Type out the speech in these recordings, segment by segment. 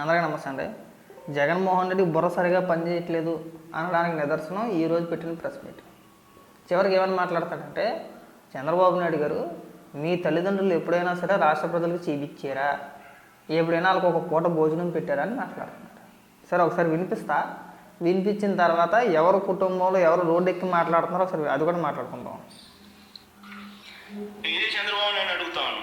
అందరికీ నమస్తే అండి. జగన్మోహన్ రెడ్డి బుర్ర సరిగా పనిచేయట్లేదు అనడానికి నిదర్శనం ఈ రోజు పెట్టిన ప్రెస్ మీట్. చివరికి ఏమని మాట్లాడతాడంటే చంద్రబాబు నాయుడు గారు మీ తల్లిదండ్రులు ఎప్పుడైనా సరే రాష్ట్ర ప్రజలకు చూపించారా ఎప్పుడైనా వాళ్ళకి ఒక పూట భోజనం పెట్టారా అని మాట్లాడుతున్నాడు. సరే ఒకసారి వినిపిస్తా? వినిపించిన తర్వాత ఎవరు కుటుంబంలో ఎవరు రోడ్డు ఎక్కి మాట్లాడుతున్నారో ఒకసారి అది కూడా మాట్లాడుకుందాం. చంద్రబాబు నాయుడు అడుగుతాను.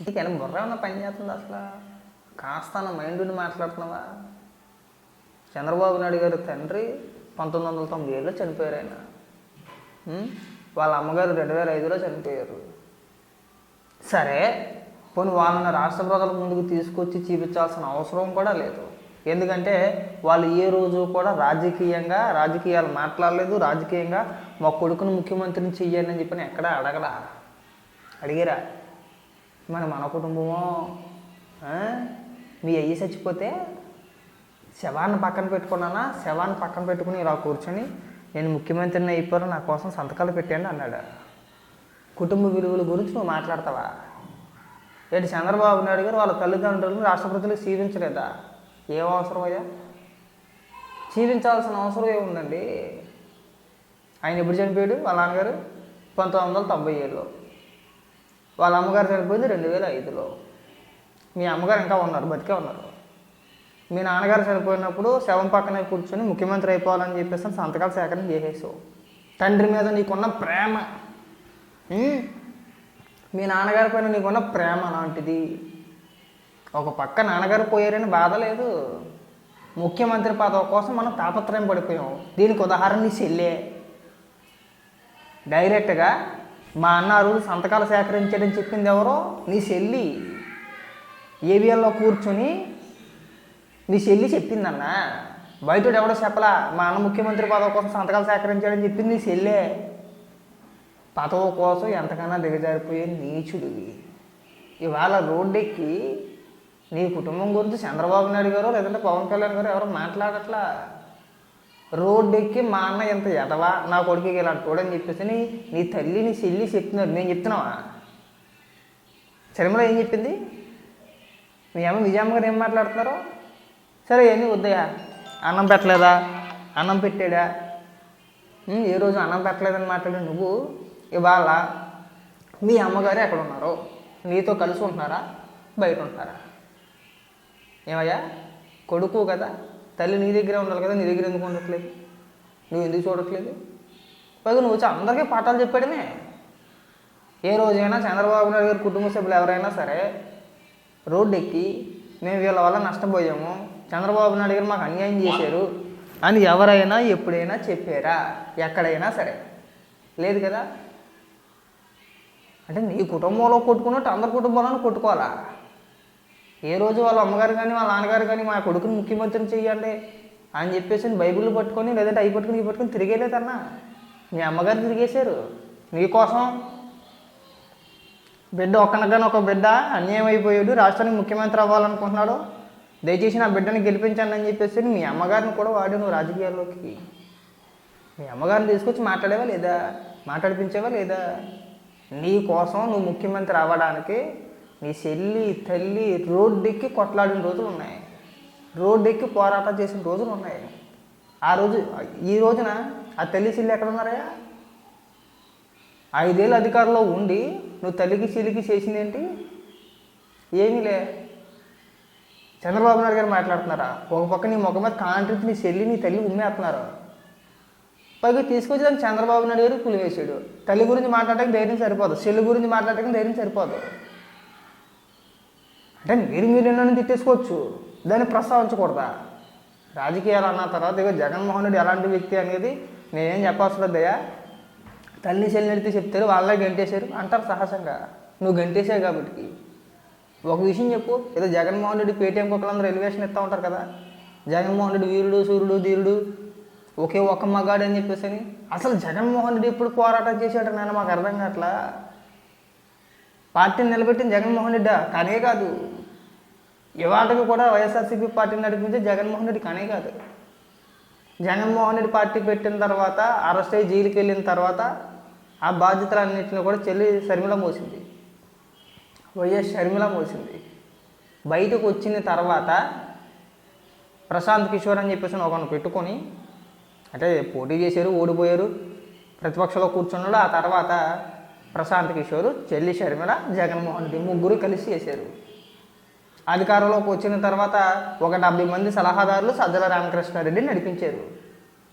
నీకు ఎలా బుర్ర ఏమన్నా పని చేస్తుంది అసలు? కాస్త మైండ్ని మాట్లాడుతున్నావా? చంద్రబాబు నాయుడు గారి తండ్రి పంతొమ్మిది వందల తొంభై ఏడులో చనిపోయారు ఆయన. వాళ్ళ అమ్మగారు రెండు వేల ఐదులో చనిపోయారు. సరే పోనీ వాళ్ళని రాష్ట్ర ప్రజల ముందుకు తీసుకొచ్చి చూపించాల్సిన అవసరం కూడా లేదు. ఎందుకంటే వాళ్ళు ఏ రోజు కూడా రాజకీయంగా రాజకీయాలు మాట్లాడలేదు రాజకీయంగా మా కొడుకును ముఖ్యమంత్రిని చెయ్యండి అని ఎక్కడా అడగలా. అడిగిరా? మరి మన కుటుంబమో మీ అయ్యి చచ్చిపోతే శవాన్ని పక్కన పెట్టుకున్నానా? శవాన్ని పక్కన పెట్టుకుని ఇలా కూర్చొని నేను ముఖ్యమంత్రిని అయిపోయాను నా కోసం సంతకాలు పెట్టండి అన్నాడు. కుటుంబ విలువల గురించి నువ్వు మాట్లాడతావా? ఏంటి చంద్రబాబు నాయుడు గారు వాళ్ళ తల్లిదండ్రులను రాష్ట్రపతిని సీవించలేదా ఏం అవసరమయ్యా జీవించాల్సిన అవసరం ఏముందండి ఆయన ఎప్పుడు చనిపోయాడు? వాళ్ళ నాన్నగారు? పంతొమ్మిది వందల తొంభై ఏడులో. వాళ్ళ అమ్మగారు చనిపోయింది రెండు వేల ఐదులో. మీ అమ్మగారు ఇంకా ఉన్నారు బతికే ఉన్నారు. మీ నాన్నగారు చనిపోయినప్పుడు శవం పక్కనే కూర్చొని ముఖ్యమంత్రి అయిపోవాలని చెప్పేసి సంతకాలు సేకరణ చేసేసావు. తండ్రి మీద నీకున్న ప్రేమ మీ నాన్నగారి పైన నీకున్న ప్రేమ అలాంటిది ఒక పక్క నాన్నగారు పోయారని బాధ లేదు. ముఖ్యమంత్రి పదవి కోసం మనం తాపత్రయం పడిపోయాం. దీనికి ఉదాహరణ నీ చెల్లే. డైరెక్ట్గా మా అన్నారు సంతకాలు సేకరించాడని చెప్పింది ఎవరో? నీ చెల్లి. ఏబిఎల్లో కూర్చొని నీ చెల్లి చెప్పిందన్న. బయట ఎవడో చెప్పలా మా అన్న ముఖ్యమంత్రి పదవి కోసం సంతకాలు సేకరించాడని చెప్పింది నీ చెల్లే. పదవి కోసం ఎంతకన్నా దిగజారిపోయే నీచుడివి ఇవాళ రోడ్డెక్కి నీ కుటుంబం గురించి చంద్రబాబు నాయుడు గారు లేదంటే పవన్ కళ్యాణ్ గారు ఎవరు మాట్లాడట్లా. రోడ్డెక్కి మా అన్న ఎంత ఎదవా? నా కొడుకుకి ఇలా చూడని చెప్పేసి నీ నీ తల్లి నీ చెల్లి చెప్తున్నారు. నేను చెప్తున్నావా? చరిమలో ఏం చెప్పింది? మీ అమ్మ విజయమ్మ గారు ఏం మాట్లాడుతున్నారు? సరే ఏమీ వద్దయా అన్నం పెట్టలేదా? అన్నం పెట్టాడా? ఏ రోజు అన్నం పెట్టలేదని మాట్లాడి నువ్వు? ఇవాళ మీ అమ్మగారు ఎక్కడ ఉన్నారు? నీతో కలిసి ఉంటున్నారా? బయట ఉంటున్నారా? ఏమయ్యా? కొడుకు కదా? తల్లి నీ దగ్గరే ఉండాలి కదా నీ దగ్గర ఎందుకు ఉండట్లేదు? నువ్వు ఎందుకు చూడట్లేదు? పైగా నువ్వు వచ్చి అందరికీ పాఠాలు చెప్పాడమే. ఏ రోజైనా చంద్రబాబు నాయుడు గారి కుటుంబ సభ్యులు ఎవరైనా సరే రోడ్డు ఎక్కి మేము వీళ్ళ వల్ల నష్టపోయాము చంద్రబాబు నాయుడు గారు మాకు అన్యాయం చేశారు అని ఎవరైనా ఎప్పుడైనా చెప్పారా? ఎక్కడైనా సరే. లేదు కదా? అంటే నీ కుటుంబంలో కొట్టుకున్నట్టు అందరి కుటుంబంలోనూ కొట్టుకోవాలా? ఏ రోజు వాళ్ళ అమ్మగారు కానీ వాళ్ళ నాన్నగారు కానీ మా కొడుకుని ముఖ్యమంత్రిని చెయ్యండి అని చెప్పేసి బైబిల్ పట్టుకొని లేదంటే అవి పట్టుకుని ఇవి పట్టుకుని తిరిగేలేదన్నా మీ అమ్మగారు తిరిగేశారు. నీకోసం బిడ్డ ఒక్కనగానే ఒక బిడ్డ అన్యాయం అయిపోయాడు రాష్ట్రానికి ముఖ్యమంత్రి అవ్వాలనుకుంటున్నాడు. దయచేసి నా బిడ్డని గెలిపించండి అని చెప్పేసి మీ అమ్మగారిని కూడా వాడు నువ్వు రాజకీయాల్లోకి. మీ అమ్మగారిని తీసుకొచ్చి మాట్లాడేవా లేదా? మాట్లాడిపించేవా లేదా? నీ కోసం నువ్వు ముఖ్యమంత్రి అవ్వడానికి నీ చెల్లి తల్లి రోడ్డెక్కి కొట్లాడిన రోజులు ఉన్నాయి. రోడ్డెక్కి పోరాటం చేసిన రోజులు ఉన్నాయి. ఆ రోజు ఈ రోజున ఆ తల్లి చెల్లి ఎక్కడ ఉన్నారయ్యా? ఐదేళ్ళు అధికారంలో ఉండి నువ్వు తల్లికి చెల్లికి చేసిందేంటి ఏమీ లే. చంద్రబాబు నాయుడు గారు మాట్లాడుతున్నారా? ఒక పక్క నీ ముఖం మీద కాంట్రిక్ట్ నీ చెల్లి నీ తల్లి ఉమ్మేస్తున్నారు. పైగా తీసుకొచ్చేదాన్ని చంద్రబాబు నాయుడు గారు పులివేశాడు. తల్లి గురించి మాట్లాడడానికి ధైర్యం సరిపోదు. చెల్లి గురించి మాట్లాడడానికి ధైర్యం సరిపోదు. అంటే మీరు మీరు నన్ను తిట్టేసుకోవచ్చు. దాన్ని ప్రస్తావించకూడదా? రాజకీయాలు అన్న తర్వాత ఇక జగన్మోహన్ రెడ్డి ఎలాంటి వ్యక్తి అనేది నేనేం చెప్పాల్సిన దయ్యా తల్లి చెల్లెడితే చెప్తారు వాళ్ళే గంటేశారు అంటారు సహజంగా నువ్వు గంటేశావు కాబట్టి. ఒక విషయం చెప్పు ఏదో జగన్మోహన్ రెడ్డి పేటీఎం కుక్కలందరూ ఎలివేషన్ ఇస్తూ ఉంటారు కదా. జగన్మోహన్ రెడ్డి వీరుడు సూర్యుడు ధీరుడు ఒకే ఒక్క మగాడు అని చెప్పేసి అని అసలు జగన్మోహన్ రెడ్డి ఎప్పుడు పోరాటం చేశాడు నాన్న మాకు అర్థం కావట్లా? పార్టీని నిలబెట్టిన జగన్మోహన్ రెడ్డి కానే కాదు. ఇవాళకి కూడా వైఎస్ఆర్సీపీ పార్టీని నడిపించే జగన్మోహన్ రెడ్డి కానే కాదు. జగన్మోహన్ రెడ్డి పార్టీ పెట్టిన తర్వాత అరెస్ట్ అయ్యి జైలుకి వెళ్ళిన తర్వాత ఆ బాధ్యతలన్నింటినీ కూడా చెల్లి షర్మిల మోసింది. వైఎస్ షర్మిల మోసింది. బయటకు వచ్చిన తర్వాత ప్రశాంత్ కిషోర్ అని చెప్పేసి ఒకరిని పెట్టుకొని అంటే పోటీ చేశారు ఓడిపోయారు ప్రతిపక్షంలో కూర్చున్నాడు. ఆ తర్వాత ప్రశాంత్ కిషోర్ చెల్లి షర్మిల జగన్మోహన్ రెడ్డి ముగ్గురు కలిసి చేశారు. అధికారంలోకి వచ్చిన తర్వాత ఒక డెబ్బై మంది సలహాదారులు సజ్జల రామకృష్ణారెడ్డి నడిపించారు.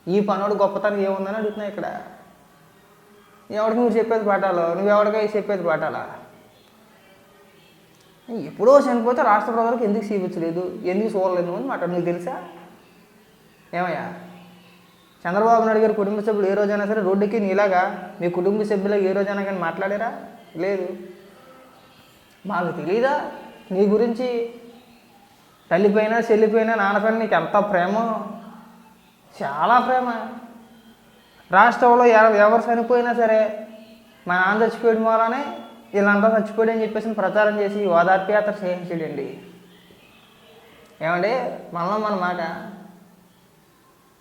ఈ పనుడు గొప్పతనం ఏముందని అడుగుతున్నా ఇక్కడ. ఎవరికి నువ్వు చెప్పేది పాఠాలు? నువ్వు చెప్పేది పాఠాలా? ఎప్పుడో చనిపోతే రాష్ట్ర ప్రజలకు ఎందుకు చూపించలేదు ఎందుకు చూడలేదు అని మాట నీకు తెలుసా? ఏమయ్యా? చంద్రబాబు నాయుడు గారి కుటుంబ సభ్యులు ఏ రోజైనా సరే రోడ్డుకి నీలాగా మీ కుటుంబ సభ్యులకు ఏ రోజైనా కానీ మాట్లాడారా? లేదు. మాకు తెలీదా? నీ గురించి తల్లిపైన చెల్లిపోయినా నాన్నపైన నీకు ఎంత ప్రేమ? చాలా ప్రేమ. రాష్ట్రంలో ఎవరు చనిపోయినా సరే మా నాన్న చచ్చిపోయడం వల్లనే వీళ్ళంతా చచ్చిపోయాడు అని చెప్పేసి ప్రచారం చేసి ఓదార్పు యాత్ర చేయించాడండి. ఏమండి? మనలో మన మాట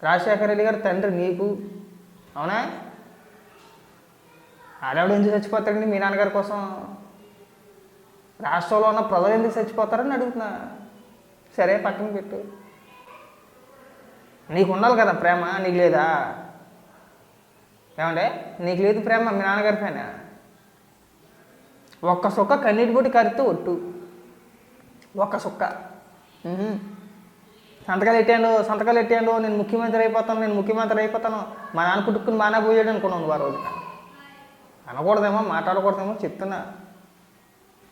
రాజశేఖర రెడ్డి గారు తండ్రి నీకు. అవునా? ఆడవాడు ఎందుకు చచ్చిపోతాడండి? మీ నాన్నగారి కోసం రాష్ట్రంలో ఉన్న ప్రజలు ఎందుకు చచ్చిపోతారని అడుగుతున్నా. సరే పక్కన పెట్టు. నీకు ఉండాలి కదా ప్రేమ? నీకు లేదా? ఏమంటే నీకు లేదు ప్రేమ మీ నాన్నగారి పైన. ఒక్క సుక్క కన్నీటి పొడి కరితే ఒట్టు. ఒక్క సుక్క. సంతకాలు ఎట్టాను సంతకాలు ఎట్టాను నేను ముఖ్యమంత్రి అయిపోతాను నేను ముఖ్యమంత్రి అయిపోతాను. మా నాన్న పుట్టుకుని బాగానే పోయాడు అనుకున్నాను వారు ఆ అనకూడదేమో మాట్లాడకూడదేమో చెప్తున్నా.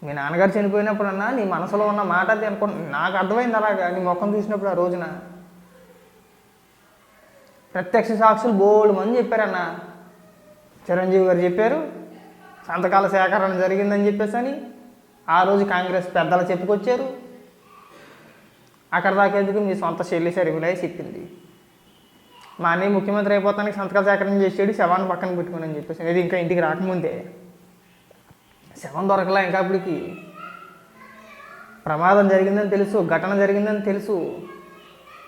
మీ నాన్నగారు చనిపోయినప్పుడన్నా నీ మనసులో ఉన్న మాట అది అనుకుంటున్నా నాకు అర్థమైంది అలాగా నీ ముఖం చూసినప్పుడు ఆ రోజున. ప్రత్యక్ష సాక్షులు బోల్డ్ మంది చెప్పారన్న. చిరంజీవి గారు చెప్పారు సంతకాల సేకరణ జరిగిందని చెప్పేసి అని ఆ రోజు కాంగ్రెస్ పెద్దలు చెప్పుకొచ్చారు. అక్కడ దాకేందుకు మీ సొంత చెల్లి సరిగులే చెప్పింది. మా అన్నయ్య ముఖ్యమంత్రి అయిపోతానికి సంతకాల సేకరణ చేసాడు శవాన్ని పక్కన పెట్టుకుని అని చెప్పేసి. అది ఇంకా ఇంటికి రాకముందే. శవం దొరకలా ఇంకా అప్పటికి. ప్రమాదం జరిగిందని తెలుసు ఘటన జరిగిందని తెలుసు.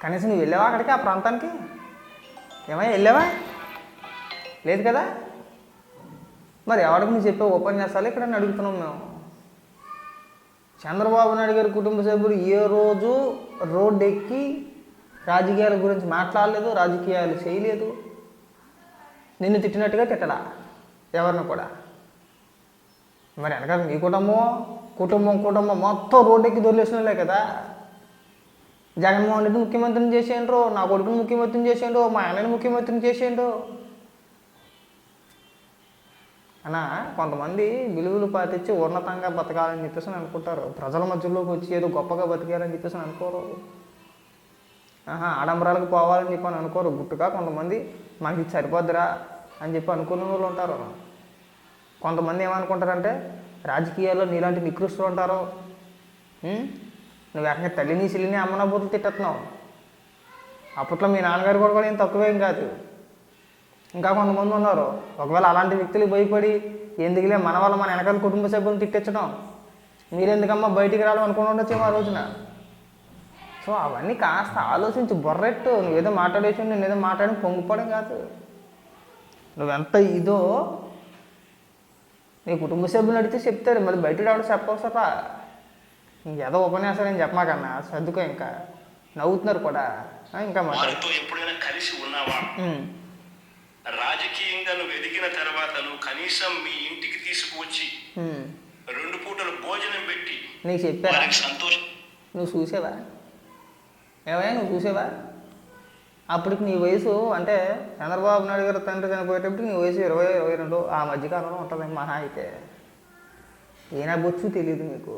కనీసం నువ్వు వెళ్ళావా అక్కడికి ఆ ప్రాంతానికి? ఏమయ్యా వెళ్ళావా? లేదు కదా? మరి ఎవరికి నువ్వు చెప్పే ఉపన్యాసాలు ఇక్కడ అడుగుతున్నాం మేము? చంద్రబాబు నాయుడు గారి కుటుంబ సభ్యులు ఏ రోజు రోడ్డు ఎక్కి రాజకీయాల గురించి మాట్లాడలేదు రాజకీయాలు చేయలేదు. నిన్ను తిట్టినట్టుగా తిట్టడా ఎవరిని కూడా. మరి వెనకాల మీ కుటుంబం కుటుంబం కుటుంబం మొత్తం రోడ్డెక్కి దొరిలేసినలే కదా. జగన్మోహన్ రెడ్డి ముఖ్యమంత్రిని చేసేయండ్రో నా కొడుకుని ముఖ్యమంత్రిని చేసేయండు మా అన్నని ముఖ్యమంత్రిని చేసేయండు అన్న కొంతమంది విలువలు పాటించి ఉన్నతంగా బతకాలని చెప్పేసి అనుకుంటారు. ప్రజల మధ్యలోకి వచ్చి ఏదో గొప్పగా బతికాలని చెప్పేసి అనుకోరు. ఆహా ఆడంబరాలకు పోవాలని చెప్పి అని అనుకోరు. గుట్టుగా కొంతమంది మాకు ఇది సరిపోద్దురా అని చెప్పి అనుకునే వాళ్ళు ఉంటారు. కొంతమంది ఏమనుకుంటారంటే రాజకీయాల్లో నీలాంటి నికృష్టులు ఉంటారు. నువ్వు వెంటనే తల్లిని సిల్లిని అమ్మన బుద్ధులు తిట్టేస్తున్నావు. అప్పట్లో మీ నాన్నగారు కూడా కూడా ఏం తక్కువేం కాదు. ఇంకా కొంతమంది ఉన్నారు. ఒకవేళ అలాంటి వ్యక్తులకు భయపడి ఎందుకులే మన వల్ల మన వెనకాల కుటుంబ సభ్యులను తిట్టించడం మీరెందుకమ్మా బయటికి రావడం అనుకుని ఉండొచ్చేమో ఆ రోజున? సో అవన్నీ కాస్త ఆలోచించి బొర్రెట్టు. నువ్వేదో మాట్లాడేసి నేనేదో మాట్లాడి పొంగిపోవడం కాదు. నువ్వెంత ఇదో నీ కుటుంబ సభ్యులు అడిగితే చెప్తారు. మళ్ళీ బయట రావడం చెప్పవసరా ఏదో ఉపన్యాసం నేను చెప్పమాకన్నా? సర్దుకో ఇంకా. నవ్వుతున్నారు కూడా. ఇంకా మాట్లాడు. ఎప్పుడైనా కలిసి ఉన్నావా? రాజకీయంగా నువ్వు ఎదిగిన తర్వాత నువ్వు కనీసం మీ ఇంటికి తీసుకువచ్చి. రెండు పూటలు భోజనం పెట్టి నీకు చెప్పారా వారికి సంతోషం. నువ్వు చూసావా? ఏమయ్యా నువ్వు చూసావా? అప్పటికి నీ వయసు అంటే చంద్రబాబు నాయుడు గారు తండ్రి చనిపోయేటప్పుడు నీ వయసు ఇరవై ఇరవై రెండు ఆ మధ్యకాలంలో ఉంటుంది మహా అయితే ఈయన బొచ్చు తెలియదు మీకు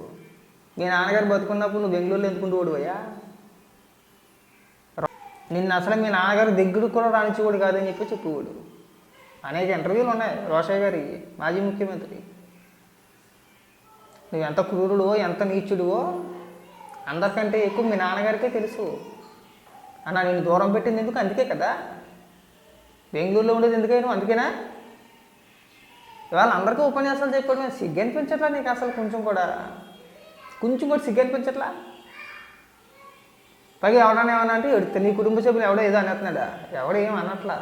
మీ నాన్నగారు బతుకున్నప్పుడు నువ్వు బెంగళూరులో ఎందుకుంటూ ఓడిపోయా నిన్ను అసలు మీ నాన్నగారు దగ్గరకు కూడా రాణించేవాడు కాదని చెప్పి చెప్పేవాడు. అనేక ఇంటర్వ్యూలు ఉన్నాయి. రోషయ్య గారి మాజీ ముఖ్యమంత్రి. నువ్వు ఎంత క్రూరుడువో ఎంత నీచుడువో అందరికంటే ఎక్కువ మీ నాన్నగారికే తెలుసు. అన్న నేను దూరం పెట్టింది ఎందుకు? అందుకే కదా. బెంగళూరులో ఉండేది ఎందుకైనా అందుకేనా? ఇవాళ అందరికీ ఉపన్యాసాలు చెప్పడం సిగ్గు అనిపించట్లా నీకు అసలు కొంచెం కూడా? కొంచెం కూడా సిగ్గు అనిపించట్లా పైగా ఎవడన్నా ఏమన్నా అంటే ఎడితే నీ కుటుంబ సభ్యులు ఎవడో ఏదో అనేస్తున్నాడా ఎవడో ఏం అనట్లా.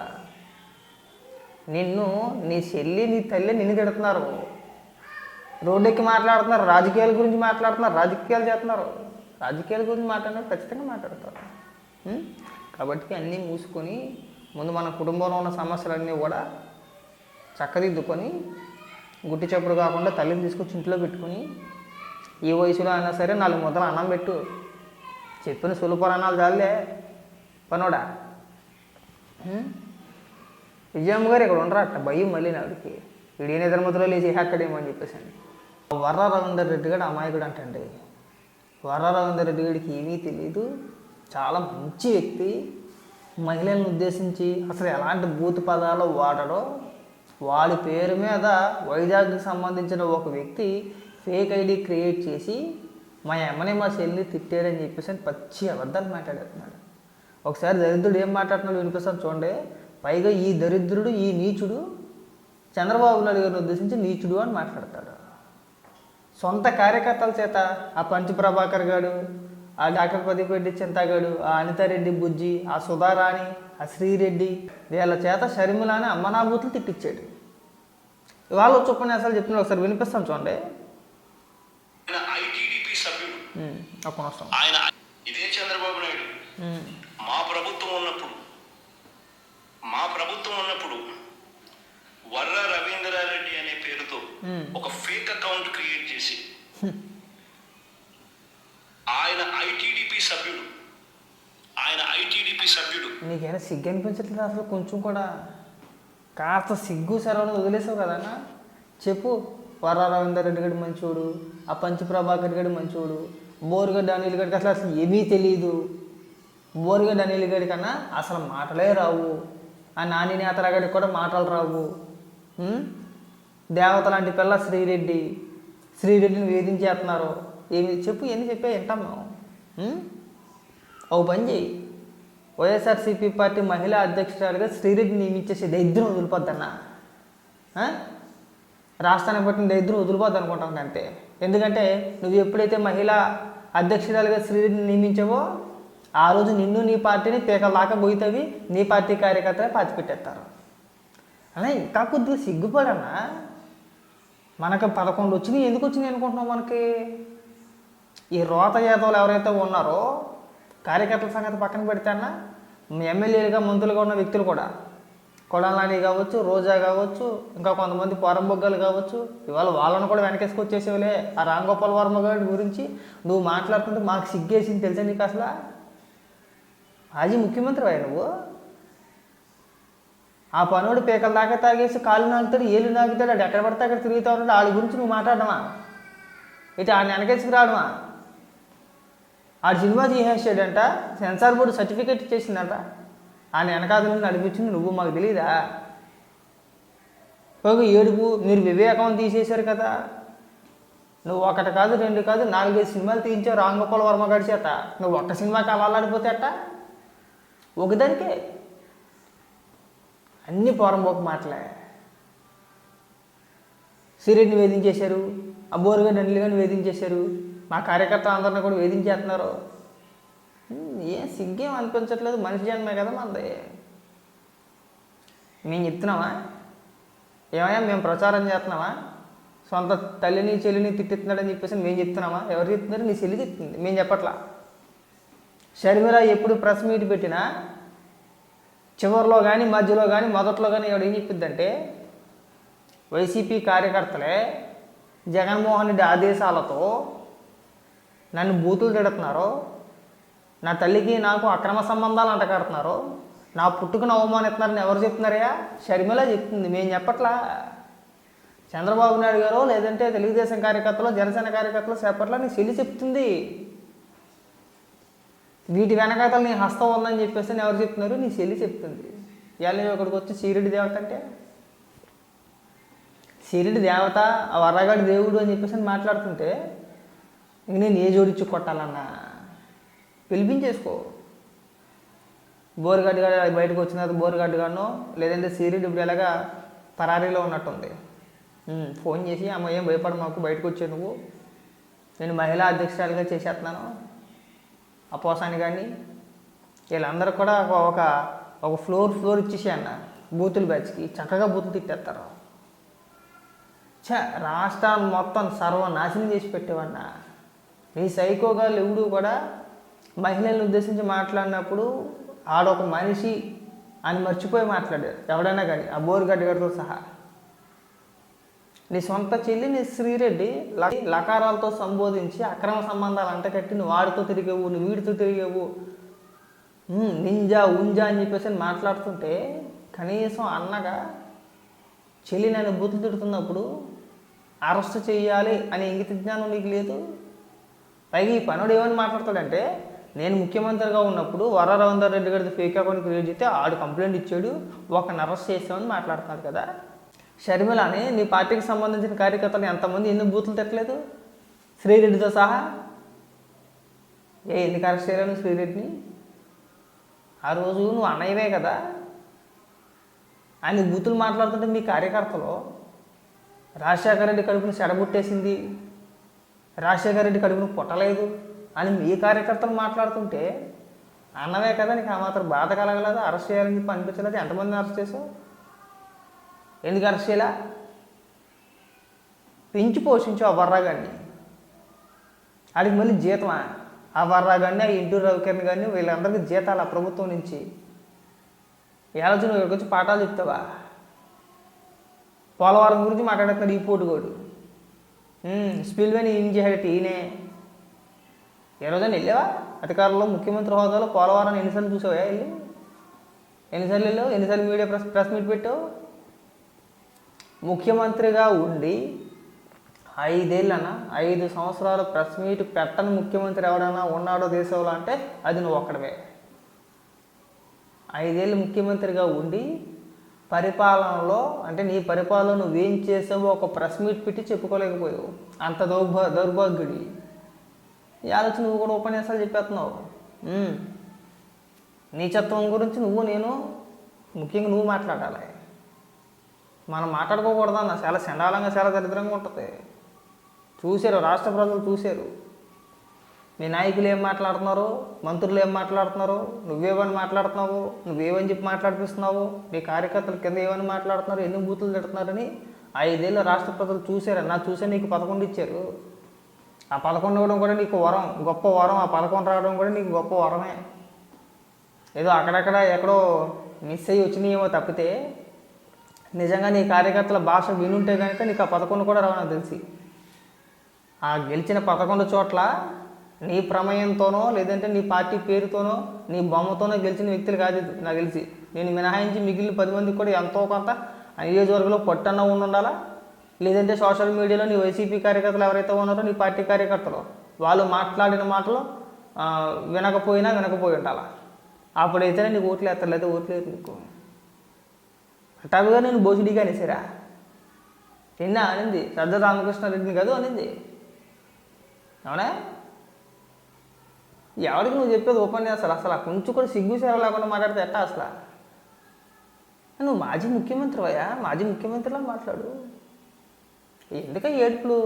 నిన్ను నీ చెల్లి నీ తల్లి నిన్ను తిడుతున్నారు. రోడ్డెక్కి మాట్లాడుతున్నారు రాజకీయాల గురించి మాట్లాడుతున్నారు రాజకీయాలు చేస్తున్నారు. రాజకీయాల గురించి మాట్లాడినప్పుడు ఖచ్చితంగా మాట్లాడతారు. కాబట్టి అన్నీ మూసుకొని ముందు మన కుటుంబంలో ఉన్న సమస్యలన్నీ కూడా చక్కదిద్దుకొని గుట్టి చప్పుడు కాకుండా తల్లిని తీసుకొచ్చి ఇంట్లో పెట్టుకొని ఈ వయసులో అయినా సరే నాలుగు ముద్దలు అన్నం పెట్టు. చెప్పిన సులుపురాణాలు చాలే పనోడా? విజయమ్మ గారు ఇక్కడ ఉండరా అట్ట భయం మళ్ళీ నాడికి వీడి నిద్ర ముద్రలో లేచి హ్యాక్కడేమో అని చెప్పేసి వర్ర రవీందర్ రెడ్డి గారు అమాయకుడు అంటండి. వర్ర రవీందర్ రెడ్డి గారికి ఏమీ తెలియదు చాలా మంచి వ్యక్తి. మహిళలను ఉద్దేశించి అసలు ఎలాంటి బూత్ పదాలు వాడడో వాడి పేరు మీద వైజాగ్కి సంబంధించిన ఒక వ్యక్తి ఫేక్ ఐడి క్రియేట్ చేసి మా అమ్మని మా చెల్లిని తిట్టారని చెప్పేసి అని పచ్చి అబద్ధాలు మాట్లాడుతున్నాడు ఒకసారి దరిద్రుడు ఏం మాట్లాడుతున్నాడు వినిపిస్తాను చూడండి. పైగా ఈ దరిద్రుడు ఈ నీచుడు చంద్రబాబు నాయుడు గారిని ఉద్దేశించి నీచుడు అని మాట్లాడతాడు. సొంత కార్యకర్తల చేత ఆ పంచ ప్రభాకర్ గారు ఆ డాక్టర్ పదిపెట్టి చింతగాడు ఆ అనితారెడ్డి బుజ్జి ఆ సుధారాణి ఆ శ్రీరెడ్డి వీళ్ళ చేత షర్మిలాని అమ్మనాభూతులు తిట్టించాడు ఇవాళ వచ్చి ఉపన్యాసాలు చెప్తున్నాడు. ఒకసారి వినిపిస్తాం చూడండి ఆయన ఐటీడీపీ సభ్యుడు ఉమ్, ఒక్క నిమిషం ఆయన ఇదే చంద్రబాబు నాయుడు. మా ప్రభుత్వం ఉన్నప్పుడు మా ప్రభుత్వం ఉన్నప్పుడు వర్ర రవీంద్రారెడ్డి అనే పేరుతో ఒక ఫేక్ అకౌంట్ క్రియేట్ చేసి ఆయన ఐటీడీపీ సభ్యుడు ఆయన ఐటీడీపీ సభ్యుడు. నీకైనా సిగ్గు అనిపించట్లేదు అసలు? కొంచెం కూడా కాస్త సిగ్గు సెలవులు వదిలేసావు కదన్నా చెప్పు వర రవీందర్ రెడ్డి గడి మంచోడు ఆ పంచ ప్రభాకర్ గడి మంచోడు బోరుగడ్డ అనిల్ గడికి అసలు అసలు ఏమీ తెలియదు బోరుగడ్డ అనిల్ గడి కన్నా అసలు మాటలే రావు. ఆ నాని నేతల గడికి కూడా మాటలు రావు. దేవత లాంటి పిల్ల శ్రీరెడ్డి. శ్రీరెడ్డిని వేధించేస్తున్నారు. ఏమి చెప్పు ఎన్ని చెప్పా వింటాం మేము ఓ పని చేయి వైఎస్ఆర్సీపీ పార్టీ మహిళా అధ్యక్షురాలుగా శ్రీరెడ్డి నియమించేసి దరిద్రం వదిలిపోద్దన్నా. ఆ? రాష్ట్రాన్ని బట్టిన దరిద్రం వదిలిపోద్ది అనుకుంటాం అంతే ఎందుకంటే నువ్వు ఎప్పుడైతే మహిళా అధ్యక్షురాలుగా శ్రీని నియమించావో ఆ రోజు నిన్ను నీ పార్టీని పీకల దాకా పోయితవి నీ పార్టీ కార్యకర్తలే పాతిపెట్టేస్తారు అలా ఇంకా కొద్దిగా సిగ్గుపడన్నా మనకు పదకొండు వచ్చినాయి ఎందుకు వచ్చినాయి అనుకుంటున్నావు మనకి? ఈ రోత యాదవులు ఎవరైతే ఉన్నారో కార్యకర్తల సంగతి పక్కన పెడితేనా ఎమ్మెల్యేలుగా మంత్రులుగా ఉన్న వ్యక్తులు కూడా కొడాలని కావచ్చు రోజా కావచ్చు ఇంకా కొంతమంది పొరంబొగ్గలు కావచ్చు ఇవాళ వాళ్ళని కూడా వెనకేసుకొచ్చేసేవలే. ఆ రాంగోపాల్ వర్మ గారి గురించి నువ్వు మాట్లాడుతుంటే మాకు సిగ్గేసింది తెలుసా నీకు అసలు? మాజీ ముఖ్యమంత్రి అయ్యా నువ్వు? ఆ పనుడు పీకల దాకా తాగేసి కాళ్ళు నాగుతాడు ఏళ్ళు నాగుతాడు అది ఎక్కడ పడితే అక్కడ తిరుగుతూ ఉన్నాడు వాళ్ళ గురించి నువ్వు మాట్లాడమా? ఇటు ఆయన వెనకేసుకు రావడమా ఆడు సినిమా తీసేసాడంట సెన్సార్ బోర్డు సర్టిఫికేట్ ఇచ్చేసిందంట. ఆయన వెనకాల నుంచి నడిపించింది నువ్వు మాకు తెలియదా ఒక ఏడుపు మీరు వివేకం తీసేశారు కదా. నువ్వు ఒకటి కాదు రెండు కాదు నాలుగైదు సినిమాలు తీయించావు రాంగోపాల్ వర్మ గారి చేత. నువ్వు ఒక్క సినిమాకి అల్లాడిపోతే అట్ట ఒకదానికే. అన్ని పోరంబోకు మాటలే. సిరిని వేధించేశారు అబ్బోరుగా బోరుగడ్డ వేధించేశారు మా కార్యకర్త అందరిని కూడా వేధించేస్తున్నారు. ఏం సిగ్గేం అనిపించట్లేదు మనిషి జన్మే కదా మనది. మేము చెప్తున్నామా ఏమయ్యా మేము ప్రచారం చేస్తున్నామా సొంత తల్లిని చెల్లిని తిట్టిస్తున్నాడని చెప్పేసి మేము చెప్తున్నామా? ఎవరు చెప్తున్నారు? నీ చెల్లి చెప్తుంది. మేము చెప్పట్లా. షర్మిల ఎప్పుడు ప్రెస్ మీట్ పెట్టినా చివరిలో కానీ మధ్యలో కానీ మొదట్లో కానీ ఎవడు ఏం చెప్పిద్దంటే వైసీపీ కార్యకర్తలే జగన్మోహన్ రెడ్డి ఆదేశాలతో నన్ను బూతులు తిడుతున్నారు నా తల్లికి నాకు అక్రమ సంబంధాలు అంటకడుతున్నారు నా పుట్టుకుని అవమానిస్తున్నారని ఎవరు చెప్తున్నారయ్యా? షర్మిల చెప్తుంది. మేము చెప్పట్లా? చంద్రబాబు నాయుడు గారు లేదంటే తెలుగుదేశం కార్యకర్తలు జనసేన కార్యకర్తలు సేపట్ల నీ చెల్లి చెప్తుంది. వీటి వెనకాతలు నీ హస్తం ఉందని చెప్పేసి అని ఎవరు చెప్తున్నారు? నీ చెల్లి చెప్తుంది. ఇవాళ నువ్వు ఇక్కడికి వచ్చి సీరుడి దేవత అంటే? సీరుడి దేవత ఆ వరగాడి దేవుడు అని చెప్పేసి అని మాట్లాడుతుంటే ఇంక నేను ఏ జోడించి కొట్టాలన్నా? పిలిపించేసుకో. బోరుగడ్డ గాడు బయటకు వచ్చిన తర్వాత బోరుగడ్డ గాడనో లేదంటే సీరియడ్ ఇప్పుడు ఎలాగా పరారీలో ఉన్నట్టుంది. ఫోన్ చేసి అమ్మ ఏం భయపడ మాకు బయటకు వచ్చే నువ్వు. నేను మహిళా అధ్యక్షురాలుగా చేసేస్తున్నాను. అపోసాని కానీ వీళ్ళందరూ కూడా ఒక ఒక ఫ్లోర్ ఫ్లోర్ ఇచ్చేసి అన్న. బూతులు బ్యాచ్కి. చక్కగా బూతులు తిట్టేస్తారు. చ రాష్ట్రాన్ని మొత్తం సర్వనాశనం చేసి పెట్టేవన్న. ఈ సైకోగాళ్ళు ఎవడు కూడా మహిళలను ఉద్దేశించి మాట్లాడినప్పుడు ఆడొక మనిషి అని మర్చిపోయి మాట్లాడారు. ఎవడైనా కానీ ఆ బోరుగడ్డ గడితో సహా. నీ సొంత చెల్లి నీ శ్రీరెడ్డి లకారాలతో సంబోధించి అక్రమ సంబంధాలు అంటకట్టి నువ్వు వాడితో తిరిగేవు నువ్వు వీడితో తిరిగేవు. నింజా ఉంజా అని చెప్పేసి మాట్లాడుతుంటే కనీసం అన్నగా చెల్లి నన్ను బూతులు తిడుతున్నప్పుడు అరెస్ట్ చేయాలి అనే ఇంగిత జ్ఞానం నీకు లేదు? పైగా ఈ పనుడు ఏమని మాట్లాడతాడంటే నేను ముఖ్యమంత్రిగా ఉన్నప్పుడు వర రవీందర్ రెడ్డి గారిది ఫేక్ అకౌంట్ క్రియేట్ చేస్తే ఆడు కంప్లైంట్ ఇచ్చాడు ఒకరిని అరెస్ట్ చేసామని మాట్లాడుతున్నారు కదా. షర్మిలని నీ పార్టీకి సంబంధించిన కార్యకర్తలు ఎంతమంది ఎన్ని బూతులు తిట్టలేదు? శ్రీరెడ్డితో సహా? ఏ ఎందుకు అరెస్ట్ చేయలేను శ్రీరెడ్డిని? ఆ రోజు నువ్వు అన్నయ్యవే కదా. ఆయన బూతులు మాట్లాడుతుంటే మీ కార్యకర్తలు రాజశేఖర రెడ్డి కడుపుని చెడబుట్టేసింది రాజశేఖర రెడ్డి కడుపును పుట్టలేదు. అని మీ కార్యకర్తలు మాట్లాడుతుంటే అన్నవే కదా నీకు ఆ మాత్రం బాధ కలగలేదు? అరెస్ట్ చేయాలని చెప్పి అనిపించలేదు? ఎంతమందిని అరెస్ట్ చేసావు ఎందుకు అరెస్ట్ చేయాల? పెంచి పోషించు ఆ వర్రాగాన్ని. వాడికి మళ్ళీ జీతమా ఆ వర్రాగాన్ని ఆ ఇంటూరు రవికిరణ్ కానీ వీళ్ళందరికీ జీతాలు ఆ ప్రభుత్వం నుంచి. ఎలా నువ్వు ఇక్కడికి వచ్చి పాఠాలు చెప్తావా? పోలవరం గురించి మాట్లాడుతున్నాడు ఈ పోటుకోడు స్పిల్వేని ఏం చేయాడు ఈయనే. ఏ రోజైనా వెళ్ళావా? అధికారంలో ముఖ్యమంత్రి హోదాలో పోలవరాన్ని ఎన్నిసార్లు చూసావా? వెళ్ళి ఎన్నిసార్లు వెళ్ళావు? ఎన్నిసార్లు మీడియా ప్రెస్ ప్రెస్ మీట్ పెట్టావు? ముఖ్యమంత్రిగా ఉండి ఐదేళ్ళన? ఐదు సంవత్సరాలు ప్రెస్ మీట్ పెట్టని ముఖ్యమంత్రి ఎవడైనా ఉన్నాడో దేశంలో అంటే అది నువ్వు ఒక్కడవే. ఐదేళ్ళు ముఖ్యమంత్రిగా ఉండి పరిపాలనలో అంటే నీ పరిపాలన నువ్వేం చేసావో ఒక ప్రెస్ మీట్ పెట్టి చెప్పుకోలేకపోయావు. అంత దౌర్భా దౌర్భాగ్యుడి ఈ ఆలోచన నువ్వు కూడా ఉపన్యాసాలు చెప్పేస్తున్నావు. నీచత్వం గురించి నువ్వు నేను ముఖ్యంగా నువ్వు మాట్లాడాలి. మనం మాట్లాడుకోకూడదన్న చాలా చండాలంగా చాలా దరిద్రంగా ఉంటుంది. చూశారు రాష్ట్ర ప్రజలు చూశారు. మీ నాయకులు ఏం మాట్లాడుతున్నారు? మంత్రులు ఏం మాట్లాడుతున్నారు? నువ్వేమని మాట్లాడుతున్నావు? నువ్వేమని చెప్పి మాట్లాడిపిస్తున్నావు? నీ కార్యకర్తలు కింద ఏమని మాట్లాడుతున్నారు? ఎన్ని బూతులు తిడుతున్నారని ఐదేళ్ళు రాష్ట్ర ప్రజలు చూశారు. నా చూసే నీకు పదకొండు ఇచ్చారు. ఆ పదకొండు ఇవ్వడం కూడా నీకు వరం గొప్ప వరం. ఆ పదకొండు రావడం కూడా నీకు గొప్ప వరమే. ఏదో అక్కడక్కడ ఎక్కడో మిస్ అయ్యి వచ్చినాయేమో తప్పితే నిజంగా నీ కార్యకర్తల భాష వినుంటే కనుక నీకు ఆ పదకొండు కూడా రావు నాకు తెలిసి. ఆ గెలిచిన పదకొండు చోట్ల నీ ప్రమేయంతోనో లేదంటే నీ పార్టీ పేరుతోనో నీ బొమ్మతోనో గెలిచిన వ్యక్తులు కాదు నాకు తెలిసి. నేను మినహాయించి మిగిలిన పది మందికి కూడా ఎంతో కొంత ఆ నియోజకవర్గంలో పొట్టన్న ఉండాలా? లేదంటే సోషల్ మీడియాలో నీ వైసీపీ కార్యకర్తలు ఎవరైతే ఉన్నారో నీ పార్టీ కార్యకర్తలు వాళ్ళు మాట్లాడిన మాటలు వినకపోయినా వినకపోయి ఉండాలా అప్పుడైతేనే నీకు ఓట్లు వేస్తారు లేదా ఓట్లు నీకు. అట్టాగా నేను బోసిడీగా అనేసారా నిన్న అనింది శ్రద్ధ రామకృష్ణారెడ్డిని కాదు అనింది. అవునా? ఎవరికి నువ్వు చెప్పేది ఉపన్యాసాలు? అసలు కొంచెం కూడా సిగ్గు సేవ లేకుండా మాట్లాడితే ఎట్టా అసలు? నువ్వు మాజీ ముఖ్యమంత్రివయ్యా మాజీ ముఖ్యమంత్రిలా మాట్లాడు. ఎందుక ఏడుపులు?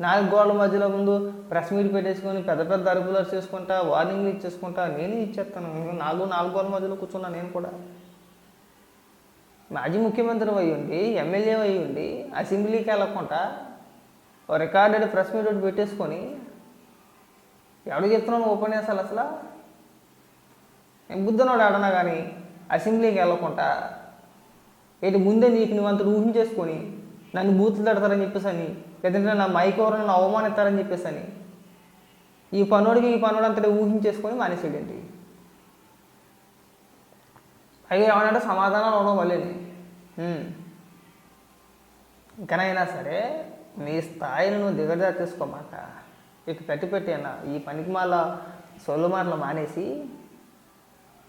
నాలుగు గోడల మధ్యలో ముందు ప్రెస్ మీట్ పెట్టేసుకొని పెద్ద పెద్ద అరుపులు చేసుకుంటా వార్నింగ్లు ఇచ్చేసుకుంటా నేను ఇచ్చేస్తాను నాలుగు నాలుగు గోడల మధ్యలో కూర్చున్నా నేను కూడా. మాజీ ముఖ్యమంత్రి అయి ఉండి ఎమ్మెల్యే అయి ఉండి అసెంబ్లీకి వెళ్ళకుండా ఓ రికార్డెడ్ ప్రెస్ మీట్ ఒకటి పెట్టేసుకొని ఎవడు చెప్తున్నాను ఉపన్యాసాలు అసలు? నేను బుద్ధనోడు ఆడనా కానీ అసెంబ్లీకి వెళ్ళకుండా ఏంటి ముందే నీకు నువ్వు అంత ఊహించేసుకొని నన్ను బూతులు తడతారని చెప్పేసి అని లేదంటే నా మైక్ ఎవరు నన్ను అవమానిస్తారని చెప్పేసి అని ఈ పనోడికి ఈ పనుడు అంతటి ఊహించేసుకొని మానేసేయండి పైగా ఏమనంటే సమాధానాలు అవడం వల్లేని ఇంకనైనా సరే నీ స్థాయిని నువ్వు దిగజా తీసుకోమాట ఇక కట్టి అన్న ఈ పనికి మళ్ళా సొల్లు మాటలు మానేసి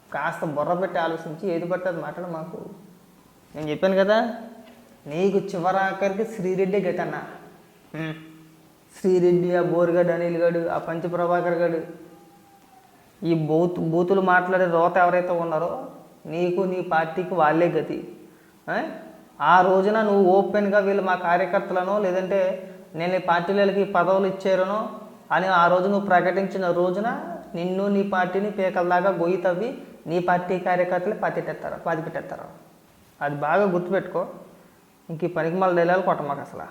కాస్త బుర్ర పెట్టి ఆలోచించి ఏది పట్టదు మాట్లాడు మాకు. నేను చెప్పాను కదా? నీకు చివరాఖరికి శ్రీరెడ్డి గతన్న శ్రీరెడ్డి ఆ బోరుగడు అనిల్ గడు ఆ పంచ ప్రభాకర్ గడు. ఈ బూత్ బూతులు మాట్లాడే రోత ఎవరైతే ఉన్నారో నీకు నీ పార్టీకి వాళ్ళే గతి. ఆ? రోజున నువ్వు ఓపెన్గా వీళ్ళు మా కార్యకర్తలను లేదంటే నేను ఈ పార్టీలకి పదవులు ఇచ్చారనో అని ఆ రోజు నువ్వు ప్రకటించిన రోజున నిన్ను నీ పార్టీని పేకల దాకా గొయ్యి తవ్వి నీ పార్టీ కార్యకర్తలు పతిపెట్టారు పెట్టేస్తారు పాతి పెట్టేస్తారు అది బాగా గుర్తుపెట్టుకో. ఇంక ఈ పనికి మళ్ళీ డైలాలు కొట్టమాకు అసలు